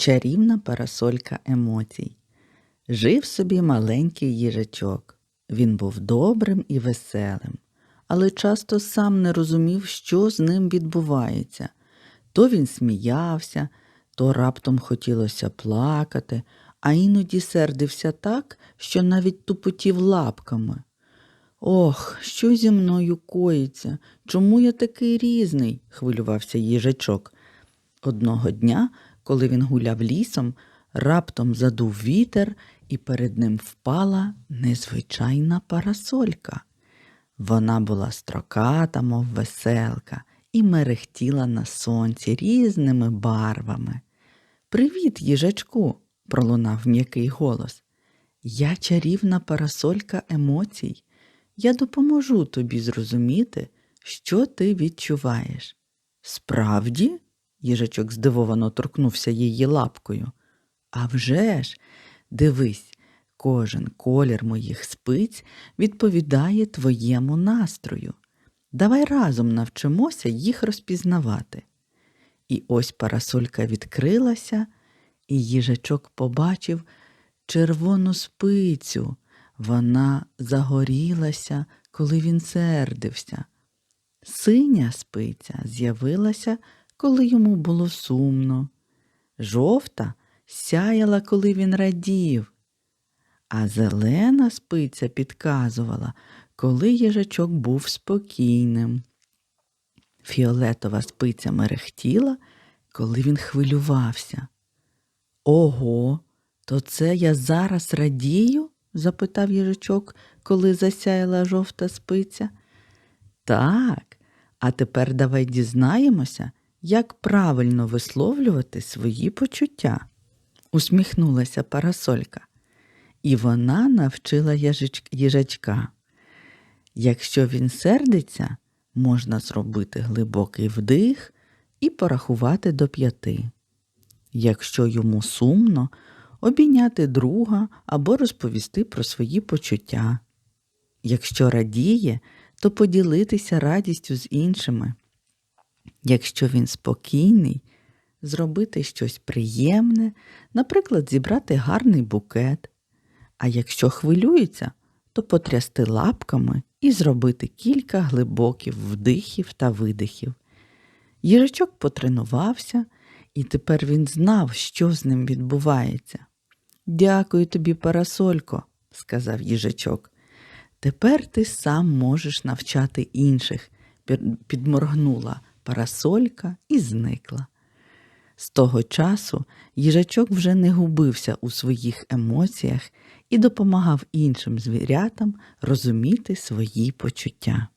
Чарівна парасолька емоцій. Жив собі маленький їжачок. Він був добрим і веселим, але часто сам не розумів, що з ним відбувається. То він сміявся, то раптом хотілося плакати, а іноді сердився так, що навіть тупотів лапками. Ох, що зі мною коїться? Чому я такий різний? хвилювався їжачок. Одного дня, коли він гуляв лісом, раптом задув вітер, і перед ним впала незвичайна парасолька. Вона була строката, мов веселка, і мерехтіла на сонці різними барвами. Привіт, їжачку, пролунав м'який голос. Я чарівна парасолька емоцій. Я допоможу тобі зрозуміти, що ти відчуваєш. Справді? Їжачок здивовано торкнувся її лапкою. «А вже ж, дивись, кожен колір моїх спиць відповідає твоєму настрою. Давай разом навчимося їх розпізнавати. І ось парасолька відкрилася, і їжачок побачив червону спицю. Вона загорілася, коли він сердився. Синя спиця з'явилася, коли йому було сумно. Жовта сяяла, коли він радів, а зелена спиця підказувала, коли їжачок був спокійним. Фіолетова спиця мерехтіла, коли він хвилювався. Ого, то це я зараз радію? запитав їжачок, коли засяяла жовта спиця. Так, а тепер давай дізнаємося, як правильно висловлювати свої почуття, усміхнулася парасолька. І вона навчила їжачка. Якщо він сердиться, можна зробити глибокий вдих і порахувати до п'яти. Якщо йому сумно, обійняти друга або розповісти про свої почуття. Якщо радіє, то поділитися радістю з іншими. Якщо він спокійний, зробити щось приємне, наприклад, зібрати гарний букет. А якщо хвилюється, то потрясти лапками і зробити кілька глибоких вдихів та видихів. Їжачок потренувався, і тепер він знав, що з ним відбувається. Дякую тобі, парасолько, сказав їжачок. Тепер ти сам можеш навчати інших, підморгнула парасолька і зникла. З того часу їжачок вже не губився у своїх емоціях і допомагав іншим звірятам розуміти свої почуття.